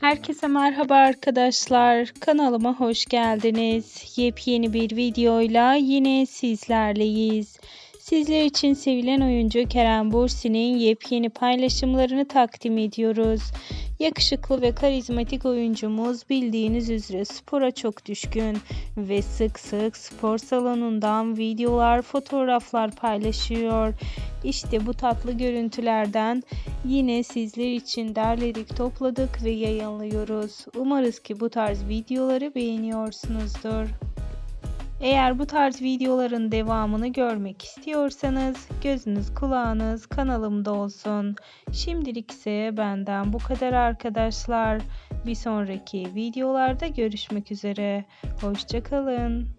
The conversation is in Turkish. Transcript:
Herkese merhaba arkadaşlar. Kanalıma hoş geldiniz. Yepyeni bir videoyla yine sizlerleyiz. Sizler için sevilen oyuncu Kerem Bürsin'in yepyeni paylaşımlarını takdim ediyoruz. Yakışıklı ve karizmatik oyuncumuz bildiğiniz üzere spora çok düşkün ve sık sık spor salonundan videolar, fotoğraflar paylaşıyor. İşte bu tatlı görüntülerden yine sizler için derledik, topladık ve yayınlıyoruz. Umarız ki bu tarz videoları beğeniyorsunuzdur. Eğer bu tarz videoların devamını görmek istiyorsanız gözünüz kulağınız kanalımda olsun. Şimdilik ise benden bu kadar arkadaşlar. Bir sonraki videolarda görüşmek üzere. Hoşçakalın.